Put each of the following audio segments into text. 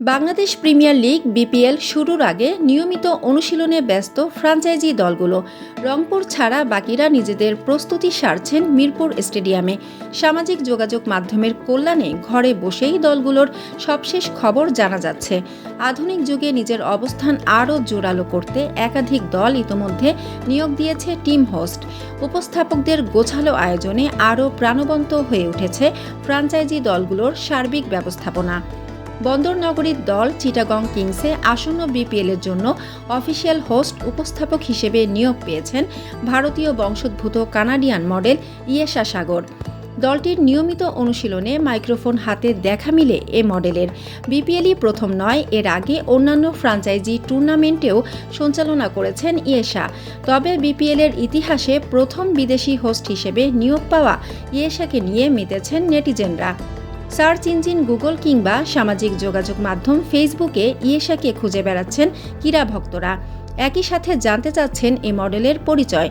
Bangladesh premier league, BPL শুরুর আগে নিয়মিত অনুশীলনে ব্যস্ত ফ্রাঞ্চাইজি দলগুলো। রংপুর ছাড়া বাকিরা নিজেদের প্রস্তুতি সারছেন মিরপুর স্টেডিয়ামে। সামাজিক যোগাযোগ মাধ্যমের কল্যাণে ঘরে বসেই দলগুলোর সবশেষ খবর জানা যাচ্ছে। আধুনিক যুগে নিজের অবস্থান আরও জোরালো করতে একাধিক দল ইতোমধ্যে নিয়োগ দিয়েছে টিম হোস্ট। উপস্থাপকদের গোছালো আয়োজনে আরও প্রাণবন্ত হয়ে উঠেছে ফ্রাঞ্চাইজি দলগুলোর সার্বিক ব্যবস্থাপনা। বন্দর নগরীর দল চিটাগং কিংসে আসন্ন বিপিএলের জন্য অফিসিয়াল হোস্ট উপস্থাপক হিসেবে নিয়োগ পেয়েছেন ভারতীয় বংশোদ্ভূত কানাডিয়ান মডেল ইয়েশা সাগর। দলটির নিয়মিত অনুশীলনে মাইক্রোফোন হাতে দেখা মিলে এ মডেলের। বিপিএলই প্রথম নয়, এর আগে অন্যান্য ফ্রাঞ্চাইজি টুর্নামেন্টেও সঞ্চালনা করেছেন ইয়েশা। তবে বিপিএলের ইতিহাসে প্রথম বিদেশি হোস্ট হিসেবে নিয়োগ পাওয়া ইয়েশাকে নিয়ে মেতেছেন নেটিজেনরা। সার্চ ইঞ্জিন গুগল কিংবা সামাজিক যোগাযোগ মাধ্যম ফেসবুকে ইয়েশাকে খুঁজে বেড়াচ্ছেন ক্রীড়া ভক্তরা। একই সাথে জানতে চাচ্ছেন এই মডেলের পরিচয়।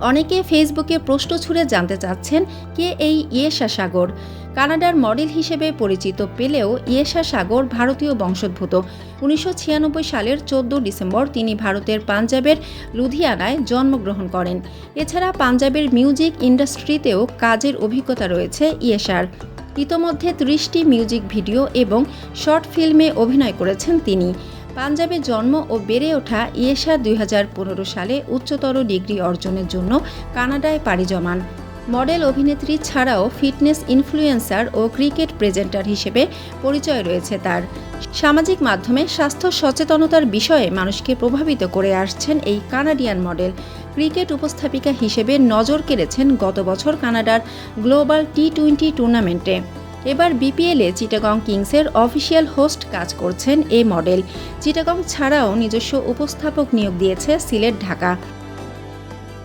অনেকে ফেসবুকে প্রশ্ন ছুড়ে জানতে চাচ্ছেন, কে এই ইয়েশা সাগর? কানাডার মডেল হিসেবে পরিচিত পেলেও ইয়েশা সাগর ভারতীয় বংশোদ্ভূত। উনিশশো ছিয়ানব্বই সালের চোদ্দ ডিসেম্বর তিনি ভারতের পাঞ্জাবের লুধিয়ানায় জন্মগ্রহণ করেন। এছাড়া পাঞ্জাবের মিউজিক ইন্ডাস্ট্রিতেও কাজের অভিজ্ঞতা রয়েছে ইয়েশার। ইতোমধ্যে ত্রিশটি মিউজিক ভিডিও এবং শর্ট ফিল্মে অভিনয় করেছেন তিনি। পাঞ্জাবে জন্ম ও বেড়ে ওঠা ইয়েশা দুই হাজার পনেরো সালে উচ্চতর ডিগ্রি অর্জনের জন্য কানাডায় পাড়ি জমান। মডেল অভিনেত্রী ছাড়াও ফিটনেস ইনফ্লুয়েন্সার ও ক্রিকেট প্রেজেন্টার হিসেবে পরিচয় রয়েছে তার। সামাজিক মাধ্যমে স্বাস্থ্য সচেতনতার বিষয়ে মানুষকে প্রভাবিত করে আসছেন এই কানাডিয়ান মডেল। ক্রিকেট উপস্থাপিকা হিসেবে নজর কেড়েছেন গত বছর কানাডার গ্লোবাল টি টোয়েন্টি টুর্নামেন্টে। এবার বিপিএলে চিটাগং কিংসের অফিসিয়াল হোস্ট কাজ করছেন এই মডেল। চিটাগং ছাড়াও নিজস্ব উপস্থাপক নিয়োগ দিয়েছে সিলেট, ঢাকা।